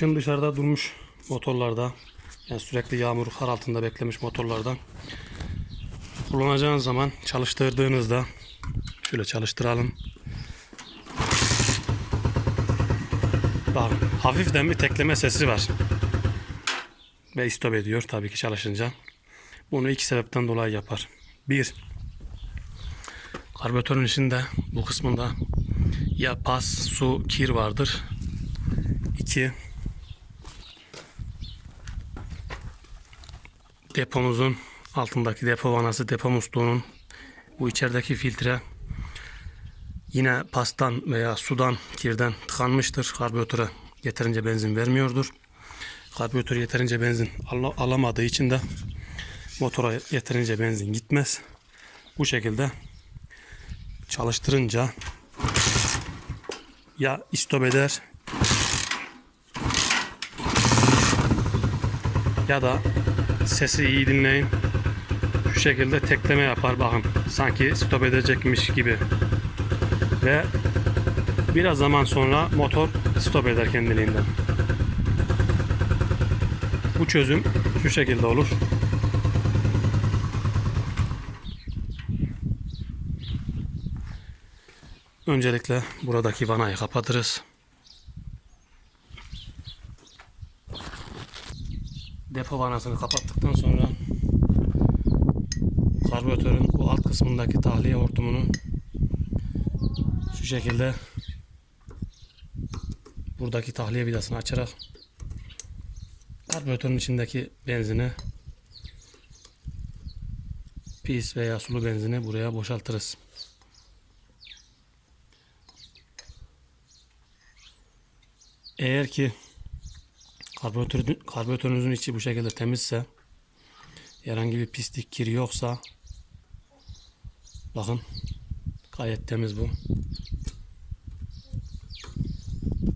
Kışın dışarıda durmuş motorlarda yani sürekli yağmur kar altında beklemiş motorlardan kullanacağınız zaman çalıştırdığınızda şöyle çalıştıralım. Bak hafiften bir tekleme sesi var. Ve istop ediyor tabii ki çalışınca. Bunu iki sebepten dolayı yapar. Bir, karbüratörün içinde bu kısmında ya pas, su, kir vardır. İki, depomuzun altındaki depo vanası, depo musluğunun bu içerideki filtre yine pastan veya sudan, kirden tıkanmıştır. Karbüratöre yeterince benzin vermiyordur. Karbüratör yeterince benzin al- alamadığı için de motora yeterince benzin gitmez. Bu şekilde çalıştırınca ya istop eder ya da sesi iyi dinleyin. Şu şekilde tekleme yapar bakın. Sanki stop edecekmiş gibi. Ve biraz zaman sonra motor stop eder kendiliğinden. Bu çözüm şu şekilde olur. Öncelikle buradaki vanayı kapatırız. Depo vanasını kapattıktan sonra karbüratörün bu alt kısmındaki tahliye hortumunu şu şekilde buradaki tahliye vidasını açarak karbüratörün içindeki benzini pis veya sulu benzini buraya boşaltırız. Eğer ki karbüratör, karbüratörünüzün içi bu şekilde temizse herhangi bir pislik kiri yoksa bakın gayet temiz bu.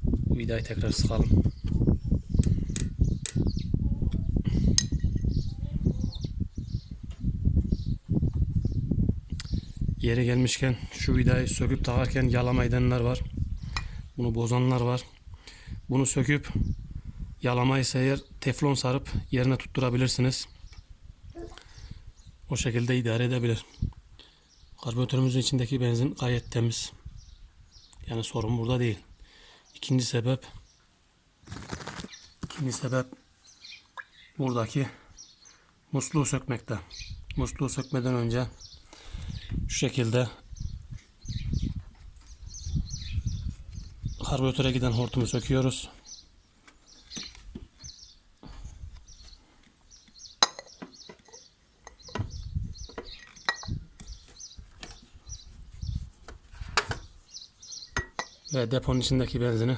Bu vidayı tekrar sıkalım. Yere gelmişken şu vidayı söküp takarken yalama edenler var. Bunu bozanlar var. Bunu söküp yalamaysa eğer teflon sarıp yerine tutturabilirsiniz. O şekilde idare edebilir. Karbüratörümüzün içindeki benzin gayet temiz. Yani sorun burada değil. İkinci sebep ikinci sebep buradaki musluğu sökmekte. Musluğu sökmeden önce şu şekilde karbüratöre giden hortumu söküyoruz. Ve deponun içindeki benzini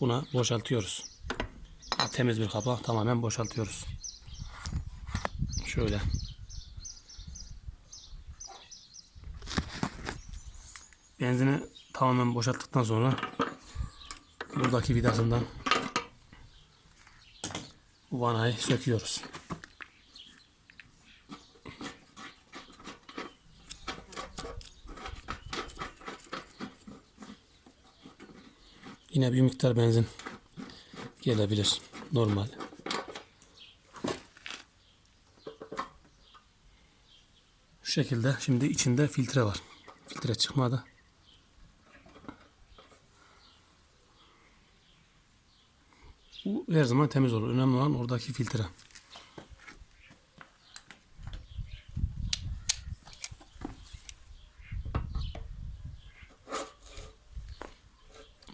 buna boşaltıyoruz. Temiz bir kaba tamamen boşaltıyoruz. Şöyle. Benzini tamamen boşalttıktan sonra buradaki vidasından vanayı söküyoruz. Yine bir miktar benzin gelebilir. Normal. Şu şekilde şimdi içinde filtre var. Filtre çıkmadı. Bu her zaman temiz olur. Önemli olan oradaki filtre.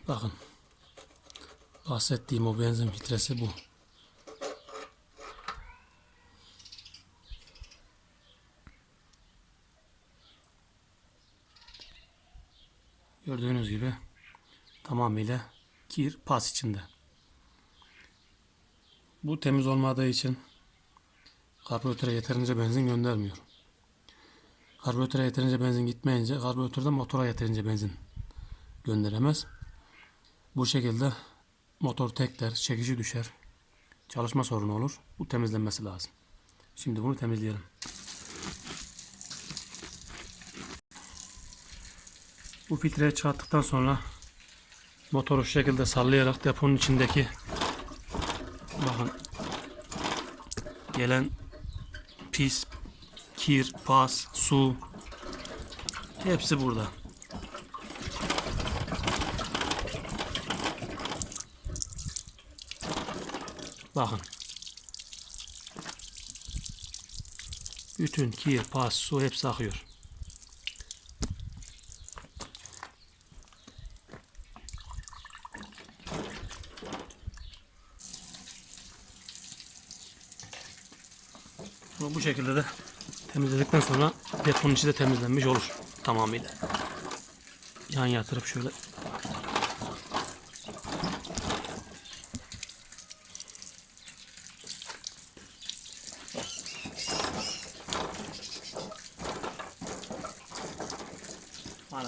Bakın. Bahsettiğim o benzin filtresi bu. Gördüğünüz gibi tamamıyla kir pas içinde. Bu temiz olmadığı için karbüratöre yeterince benzin göndermiyor. Karbüratöre yeterince benzin gitmeyince karbüratörde motora yeterince benzin gönderemez. Bu şekilde Motor tekler, çekişi düşer. Çalışma sorunu olur. Bu temizlenmesi lazım. Şimdi bunu temizleyelim. Bu filtreye çıkarttıktan sonra motoru şu şekilde sallayarak deponun içindeki bakın gelen pis, kir, pas, su hepsi burada. Bakın. Bütün kir, pas, su hepsi akıyor. Bunu bu şekilde de temizledikten sonra deponun içi de temizlenmiş olur tamamıyla. Yan yatırıp şöyle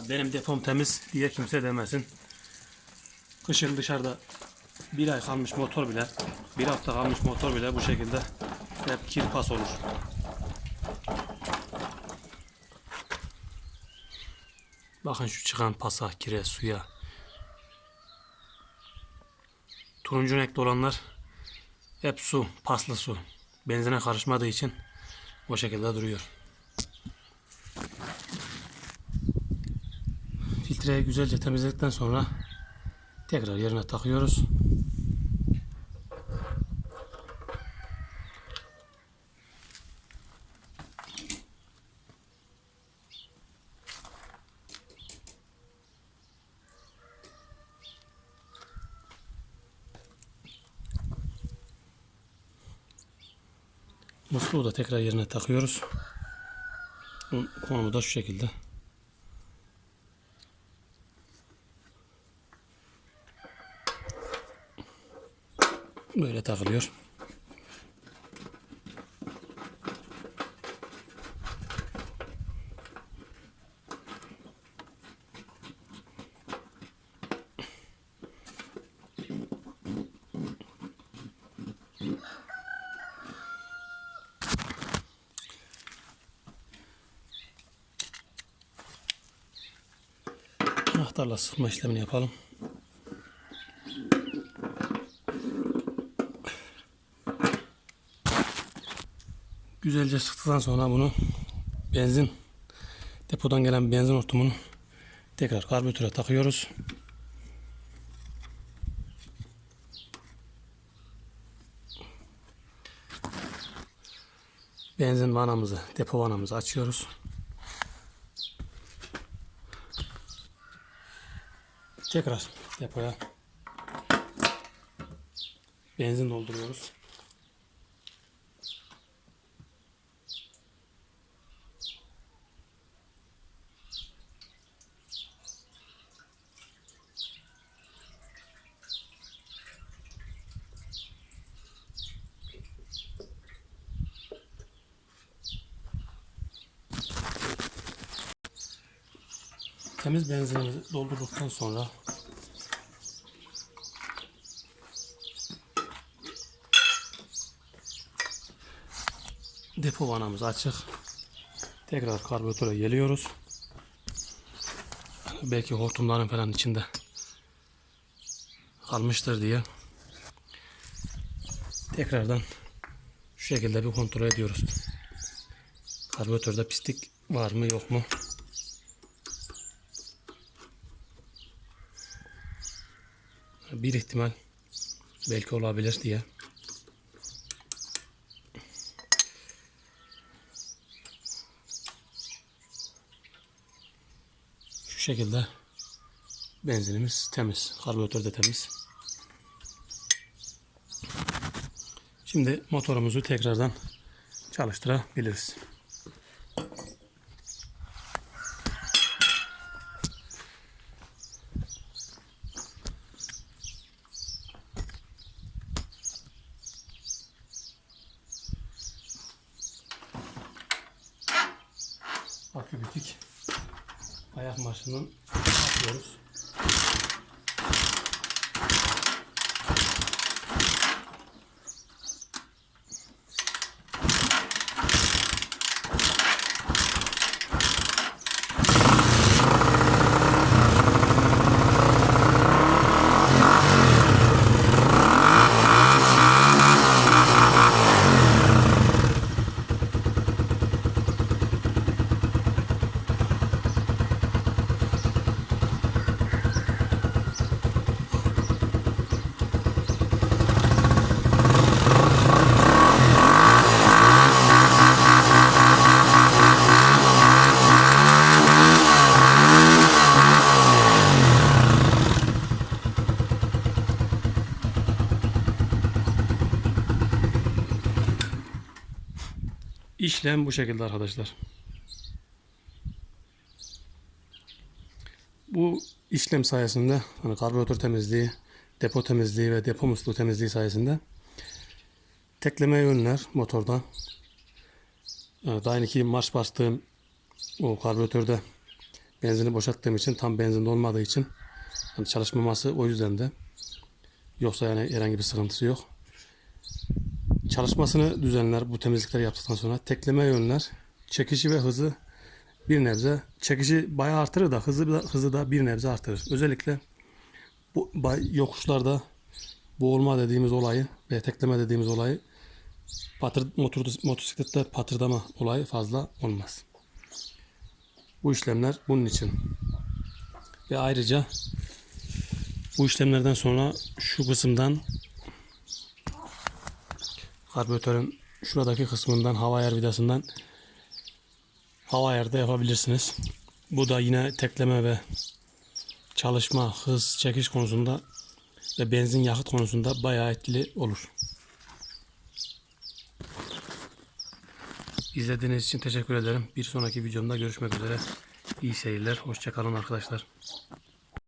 Benim depom temiz diye kimse demesin. Kışın dışarıda bir ay kalmış motor bile, bir hafta kalmış motor bile bu şekilde hep kirpas olur. Bakın şu çıkan pasa, kire, suya. Turuncu renkli olanlar hep su, paslı su. Benzine karışmadığı için o şekilde duruyor. Filtreyi güzelce temizledikten sonra tekrar yerine takıyoruz. Musluğu da tekrar yerine takıyoruz. Konumu da şu şekilde. Böyle takılıyor. Anahtarla sıkma işlemini yapalım. Güzelce sıktıktan sonra bunu benzin depodan gelen benzin hortumunu tekrar karbüratöre takıyoruz. Benzin vanamızı, depo vanamızı açıyoruz. Tekrar depoya benzin dolduruyoruz. Temiz benzinimizi doldurduktan sonra depo vanamız açık. Tekrar karbüratöre geliyoruz. Belki hortumların falan içinde kalmıştır diye tekrardan şu şekilde bir kontrol ediyoruz. Karbüratörde pislik var mı yok mu? Bir ihtimal belki olabilir diye. Şu şekilde benzinimiz temiz. Karbüratör de temiz. Şimdi motorumuzu tekrardan çalıştırabiliriz. maximum İşlem bu şekilde arkadaşlar. Bu işlem sayesinde hani karbüratör temizliği, depo temizliği ve depo musluğu temizliği sayesinde tekleme yönler motorda. Ee, Daha ki marş bastığım o karbüratörde benzini boşalttığım için tam benzinde olmadığı için hani çalışmaması o yüzden de yoksa yani herhangi bir sıkıntısı yok. Çalışmasını düzenler bu temizlikleri yaptıktan sonra tekleme yönler çekişi ve hızı bir nebze çekişi bayağı artırır da hızı da, hızı da bir nebze artırır. Özellikle bu yokuşlarda boğulma dediğimiz olayı ve tekleme dediğimiz olayı patır, motor, motosiklette patırdama olayı fazla olmaz. Bu işlemler bunun için. Ve ayrıca bu işlemlerden sonra şu kısımdan karbüratörün şuradaki kısmından hava ayar vidasından hava ayarı da yapabilirsiniz. Bu da yine tekleme ve çalışma, hız, çekiş konusunda ve benzin yakıt konusunda bayağı etkili olur. İzlediğiniz için teşekkür ederim. Bir sonraki videomda görüşmek üzere. İyi seyirler. Hoşçakalın arkadaşlar.